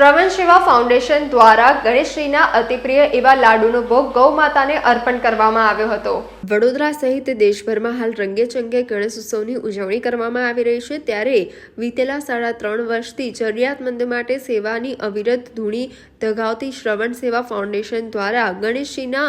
શ્રવણ સેવા ફાઉન્ડેશન દ્વારા ગણેશજીના અતિપ્રિય એવા લાડુનો ભોગ ગૌ માતાને અર્પણ કરવામાં આવ્યો હતો. વડોદરા સહિત દેશભરમાં હાલ રંગે ચંગે ગણેશ ઉત્સવની ઉજવણી કરવામાં આવી રહી છે. ત્યારે વીતેલા સાડા ત્રણ વર્ષથી જરૂરિયાતમંદ માટે સેવાની અવિરત ધૂણી ધગાવતી શ્રવણ સેવા ફાઉન્ડેશન દ્વારા ગણેશજીના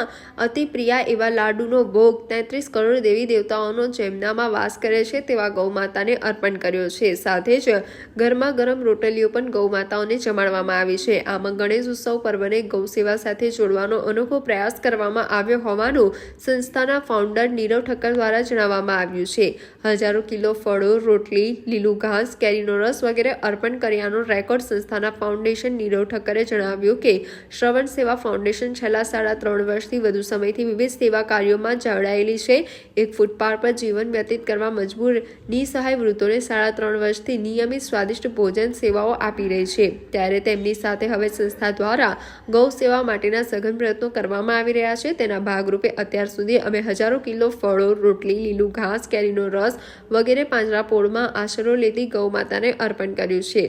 અતિપ્રિય એવા લાડુનો ભોગ તેત્રીસ કરોડ દેવી દેવતાઓનો જેમનામાં વાસ કરે છે તેવા ગૌ માતાને અર્પણ કર્યો છે. સાથે જ ગરમા ગરમ રોટલીઓ પણ ગૌ માતાઓને જમાડવામાં આવી છે. આમાં ગણેશ ઉત્સવ પર્વને ગૌ સેવા સાથે જોડવાનો અનોખો પ્રયાસ કરવામાં આવ્યો હોવાનું સંસ્થાના ફાઉન્ડર નીરવ ઠક્કર દ્વારા જણાવવામાં આવ્યું છે. હજારો કિલો ફળો, રોટલી, લીલું ઘાસ કેરીનો રસ વગેરે અર્પણ કર્યાનો રેકોર્ડ સંસ્થાના ફાઉન્ડેશન નીરવ ઠક્કરે જણાવ્યું કે, શ્રવણ સેવા ફાઉન્ડેશન છેલ્લા સાડા ત્રણ વર્ષથી વધુ સમયથી વિવિધ સેવા કાર્યોમાં જોડાયેલી છે. એક ફૂટપાથ પર જીવન વ્યતીત કરવા મજબૂર નિસહાય વૃદ્ધોને સાડા ત્રણ વર્ષથી નિયમિત સ્વાદિષ્ટ ભોજન સેવાઓ આપી રહી છે. ત્યારે તેમની સાથે હવે સંસ્થા દ્વારા ગૌ સેવા માટેના સઘન પ્રયત્નો કરવામાં આવી રહ્યા છે. તેના ભાગરૂપે અત્યાર સુધી અમે હજારો કિલો ફળો, રોટલી, લીલું ઘાસ, કેરીનો રસ વગેરે પાંજરાપોળમાં આશરો લેતી ગૌ માતાને અર્પણ કર્યું છે.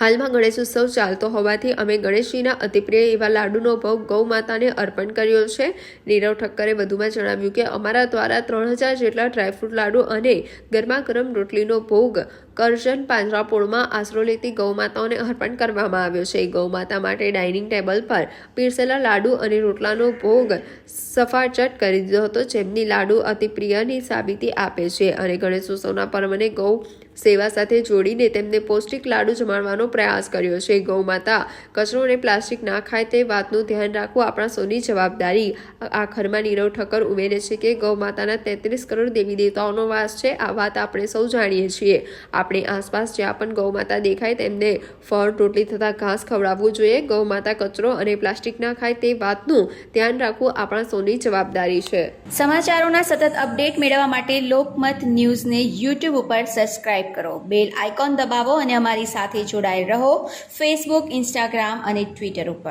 હાલમાં ગણેશ ઉત્સવ ચાલતો હોવાથી અમે ગણેશજીના અતિપ્રિય એવા લાડુનો ભોગ ગૌ માતાને અર્પણ કર્યો છે. નીરવ ઠક્કરે વધુમાં જણાવ્યું કે, અમારા દ્વારા ત્રણ હજાર જેટલા ડ્રાયફ્રૂટ લાડુ અને ગરમા ગરમ રોટલીનો ભોગ કરજણ પાંજરાપોળમાં આશરો લેતી ગૌ માતાઓને અર્પણ કરવામાં આવ્યો છે. ગૌ માતા માટે ડાઇનિંગ ટેબલ પર પીરસેલા લાડુ અને રોટલાનો ભોગ સફાચટ કરી દીધો હતો, જેમની લાડુ અતિપ્રિયની સાબિતી આપે છે. અને ગણેશ ઉત્સવના પર્વને ગૌ સેવા સાથે જોડીને તેમને પૌષ્ટિક લાડુ જમાડવાનો પ્રયાસ કર્યો છે. ગૌ માતા કચરો અને પ્લાસ્ટિક ના ખાય તે વાતનું ધ્યાન રાખવું આપણા સૌની જવાબદારી. આખરમાં નીરવ ઠક્કર ઉમેરે છે કે ગૌ માતાના તેત્રીસ કરોડ દેવી દેવતાઓનો વાસ છે. આ વાત આપણે સૌ જાણીએ છીએ. આપણી આસપાસ જ્યાં પણ ગૌ માતા દેખાય તેમને ફળ, રોટલી તથા ઘાસ ખવડાવવું જોઈએ. ગૌ માતા કચરો અને પ્લાસ્ટિક ના ખાય તે વાતનું ધ્યાન રાખવું આપણા સૌની જવાબદારી છે. સમાચારોના સતત અપડેટ મેળવવા માટે લોકમત ન્યૂઝને યુટ્યુબ ઉપર સબસ્ક્રાઇબ કરો. બેલ આઇકોન દબાવો અને અમારી સાથે જોડાયેલ રહો. ફેસબુક ઇન્સ્ટાગ્રામ અને ટ્વિટર ઉપર.